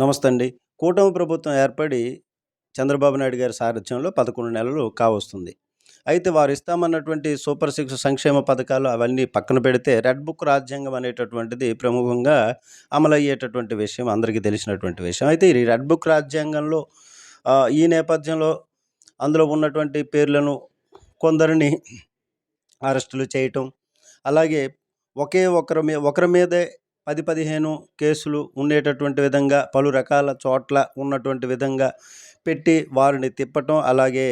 నమస్తే అండి. కూటమి ప్రభుత్వం ఏర్పడి చంద్రబాబు నాయుడు గారి సారథ్యంలో 11 నెలలు కావస్తుంది. అయితే వారు ఇస్తామన్నటువంటి సూపర్ సిక్స్ సంక్షేమ పథకాలు అవన్నీ పక్కన పెడితే రెడ్ బుక్ రాజ్యాంగం అనేటటువంటిది ప్రముఖంగా అమలయ్యేటటువంటి విషయం అందరికీ తెలిసినటువంటి విషయం. అయితే ఈ రెడ్ బుక్ రాజ్యాంగంలో ఈ నేపథ్యంలో అందులో ఉన్నటువంటి పేర్లను కొందరిని అరెస్టులు చేయటం, అలాగే ఒకే ఒకరి మీ ఒకరి మీదే 10, 15 కేసులు ఉండేటటువంటి విధంగా పలు రకాల చోట్ల ఉన్నటువంటి విధంగా పెట్టి వారిని తిప్పటం, అలాగే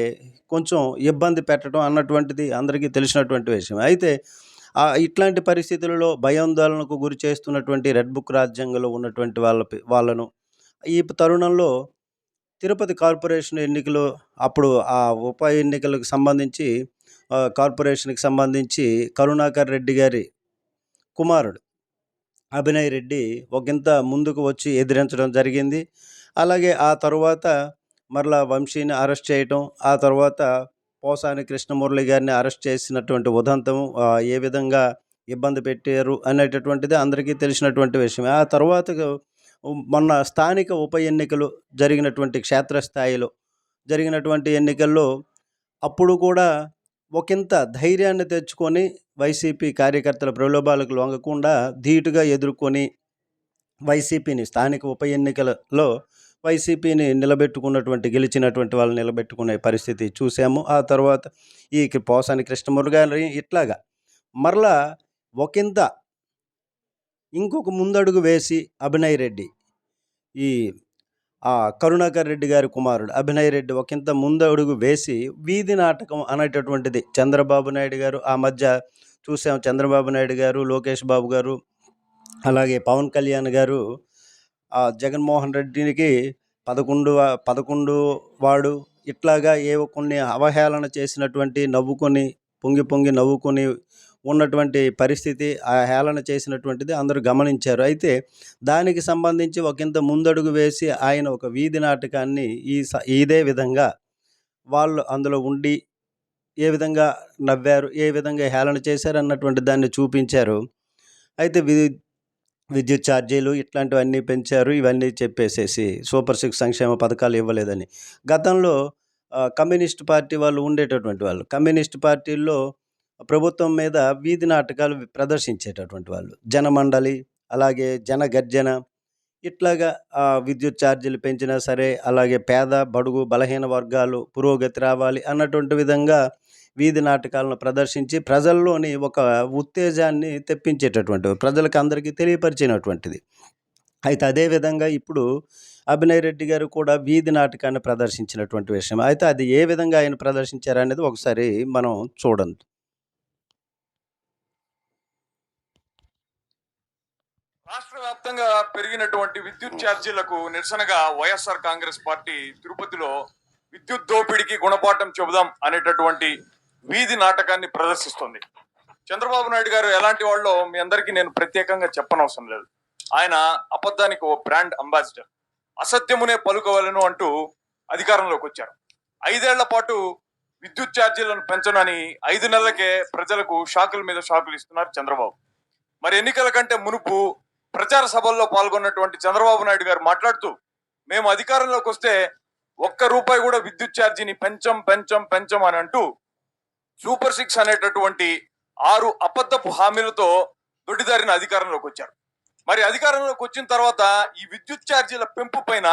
కొంచెం ఇబ్బంది పెట్టడం అన్నటువంటిది అందరికీ తెలిసినటువంటి విషయం. అయితే ఇట్లాంటి పరిస్థితులలో భయాందోళనకు గురి చేస్తున్నటువంటి రెడ్ బుక్ రాజ్యాంగంలో ఉన్నటువంటి వాళ్ళ వాళ్ళను ఈ తరుణంలో తిరుపతి కార్పొరేషన్ ఎన్నికలు అప్పుడు ఆ ఉప ఎన్నికలకు సంబంధించి కార్పొరేషన్‌కి సంబంధించి కరుణాకర్ రెడ్డి గారి కుమారుడు అభినయ్ రెడ్డి ఒకంత ముందుకు వచ్చి ఎదిరించడం జరిగింది. అలాగే ఆ తరువాత మరలా వంశీని అరెస్ట్ చేయటం, ఆ తర్వాత పోసాని కృష్ణమురళి గారిని అరెస్ట్ చేసినటువంటి ఉదంతం ఏ విధంగా ఇబ్బంది పెట్టారు అనేటటువంటిది అందరికీ తెలిసినటువంటి విషయమే. ఆ తర్వాత మొన్న స్థానిక ఉప ఎన్నికలు జరిగినటువంటి క్షేత్రస్థాయిలో జరిగినటువంటి ఎన్నికల్లో అప్పుడు కూడా ఒకంత ధైర్యాన్ని తెచ్చుకొని వైసీపీ కార్యకర్తల ప్రలోభాలకు లొంగకుండా ధీటుగా ఎదుర్కొని వైసీపీని స్థానిక ఉప ఎన్నికలలో వైసీపీని నిలబెట్టుకున్నటువంటి గెలిచినటువంటి వాళ్ళు నిలబెట్టుకునే పరిస్థితి చూసాము. ఆ తర్వాత ఈ పోసాని కృష్ణమురళి గారిని ఇట్లాగా మరలా ఒకంత ఇంకొక ముందడుగు వేసి అభినయ్ రెడ్డి ఈ కరుణాకర్ రెడ్డి గారి కుమారుడు అభినయ్ రెడ్డి ఒకంత ముందడుగు వేసి వీధి నాటకం అనేటటువంటిది. చంద్రబాబు నాయుడు గారు ఆ మధ్య చూసాం. చంద్రబాబు నాయుడు గారు, లోకేష్ బాబు గారు, అలాగే పవన్ కళ్యాణ్ గారు జగన్మోహన్ రెడ్డికి పదకొండు పదకొండు వాడు ఇట్లాగా ఏవో కొన్ని అవహేళన చేసినటువంటి నవ్వుకొని పొంగి పొంగి నవ్వుకొని ఉన్నటువంటి పరిస్థితి ఆ హేళన చేసినటువంటిది అందరూ గమనించారు. అయితే దానికి సంబంధించి ఒకంత ముందడుగు వేసి ఆయన ఒక వీధి నాటకాన్ని ఈ స ఇదే విధంగా వాళ్ళు అందులో ఉండి ఏ విధంగా నవ్వారు, ఏ విధంగా హేళన చేశారు అన్నటువంటి దాన్ని చూపించారు. అయితే విద్యుత్ ఛార్జీలు ఇట్లాంటివన్నీ పెంచారు. ఇవన్నీ చెప్పేసేసి సూపర్ సిక్స్ సంక్షేమ పథకాలు ఇవ్వలేదని. గతంలో కమ్యూనిస్ట్ పార్టీ వాళ్ళు ఉండేటటువంటి వాళ్ళు. కమ్యూనిస్ట్ పార్టీల్లో ప్రభుత్వం మీద వీధి నాటకాలు ప్రదర్శించేటటువంటి వాళ్ళు. జనమండలి, అలాగే జనగర్జన ఇట్లాగా విద్యుత్ ఛార్జీలు పెంచినా సరే, అలాగే పేద, బడుగు, బలహీన వర్గాలు పురోగతి రావాలి అన్నటువంటి విధంగా వీధి నాటకాలను ప్రదర్శించి ప్రజల్లోని ఒక ఉత్తేజాన్ని తెప్పించేటటువంటివి. ప్రజలకు అందరికీ తెలియపరిచినటువంటిది. అయితే అదే విధంగా ఇప్పుడు అభినయ్ రెడ్డి గారు కూడా వీధి నాటకాన్ని ప్రదర్శించినటువంటి విషయం. అయితే అది ఏ విధంగా ఆయన ప్రదర్శించారనేది ఒకసారి మనం చూడండి. వ్యాప్తంగా పెరిగినటువంటి విద్యుత్ ఛార్జీలకు నిరసనగా వైఎస్ఆర్ కాంగ్రెస్ పార్టీ తిరుపతిలో విద్యుత్ దోపిడీకి గుణపాఠం చెబుదాం అనేటటువంటి వీధి నాటకాన్ని ప్రదర్శిస్తుంది. చంద్రబాబు నాయుడు గారు ఎలాంటి వాళ్ళో మీ అందరికీ నేను ప్రత్యేకంగా చెప్పనవసరం లేదు. ఆయన అబద్ధానికి ఓ బ్రాండ్ అంబాసిడర్. అసత్యమునే పలుకోవాలను అంటూ అధికారంలోకి వచ్చారు. ఐదేళ్ళ పాటు విద్యుత్ ఛార్జీలను పెంచనని ఐదు నెలలకే ప్రజలకు షాకుల మీద షాకులు ఇస్తున్నారు చంద్రబాబు. మరి ఎన్నికల కంటే మునుపు ప్రచార సభల్లో పాల్గొన్నటువంటి చంద్రబాబు నాయుడు గారు మాట్లాడుతూ మేము అధికారంలోకి వస్తే ఒక్క రూపాయి కూడా విద్యుత్ ఛార్జీని పెంచం పెంచం పెంచం అని అంటూ సూపర్ సిక్స్ అనేటటువంటి ఆరు అబద్ధపు హామీలతో దొడ్డిదారిన అధికారంలోకి వచ్చారు. మరి అధికారంలోకి వచ్చిన తర్వాత ఈ విద్యుత్ ఛార్జీల పెంపు పైన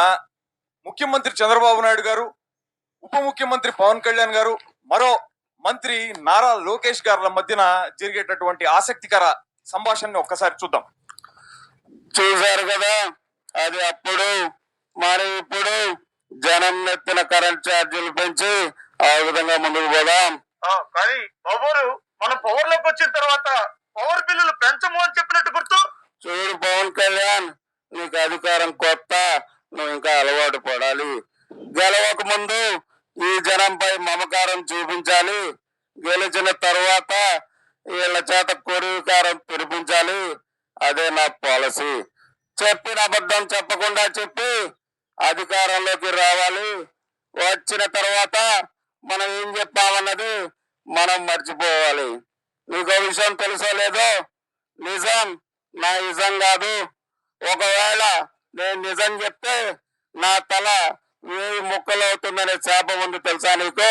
ముఖ్యమంత్రి చంద్రబాబు నాయుడు గారు ఉప ముఖ్యమంత్రి పవన్ కళ్యాణ్ గారు మరో మంత్రి నారా లోకేష్ గారుల మధ్యన జరిగేటటువంటి ఆసక్తికర సంభాషణని ఒక్కసారి చూద్దాం. చూశారు కదా? అది అప్పుడు మరి ఇప్పుడు జనం నెత్తిన కరెంట్ ఛార్జీలు పెంచి ఆ విధంగా ముందుకు పోదాం. కానీ బాబోరు మనం పవర్లోకి వచ్చిన తర్వాత పవర్ బిల్లులు పెంచము అని చెప్పినట్టు గుర్తు. చూడు పవన్ కళ్యాణ్ నీకు అధికారం కొత్త నువ్వు ఇంకా అలవాటు పడాలి. గెలవక ముందు ఈ జనంపై మమకారం చూపించాలి. గెలిచిన తర్వాత వీళ్ళ చేత కొరివికారం తెరిపించాలి. అదే నా పాలసీ. చెప్పిన అబద్ధం చెప్పకుండా చెప్పి అధికారంలోకి రావాలి. వచ్చిన తర్వాత మనం ఏం చెప్పామన్నది మనం మర్చిపోవాలి. నీకు విషయం తెలుసో లేదో? నిజం? నా నిజం కాదు. ఒకవేళ నేను నిజం చెప్తే నా తల వేయి ముక్కలు అవుతుందనే శాపం ఉంది తెలుసా నీకు?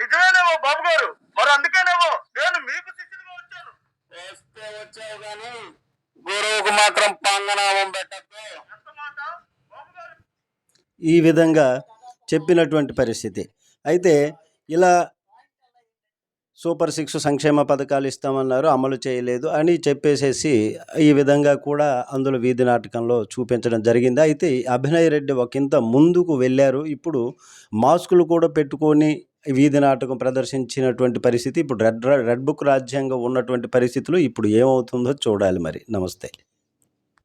నిజమేనేమో బాబు గారు మరి అందుకేనేమో నేను మీకు వస్తే వచ్చావు గాని గురువుకు మాత్రం పంగనామం పెట్టద్దు ఈ విధంగా చెప్పినటువంటి పరిస్థితి. అయితే ఇలా సూపర్ సిక్స్ సంక్షేమ పథకాలు ఇస్తామన్నారు అమలు చేయలేదు అని చెప్పేసేసి ఈ విధంగా కూడా అందులో వీధి నాటకంలో చూపించడం జరిగింది. అయితే అభినయ్ రెడ్డి ఒకంత ముందుకు వెళ్ళారు. ఇప్పుడు మాస్కులు కూడా పెట్టుకొని వీధి నాటకం ప్రదర్శించినటువంటి పరిస్థితి. ఇప్పుడు రెడ్ రెడ్ బుక్ రాజ్యాంగం ఉన్నటువంటి పరిస్థితులు ఇప్పుడు ఏమవుతుందో చూడాలి మరి. నమస్తే.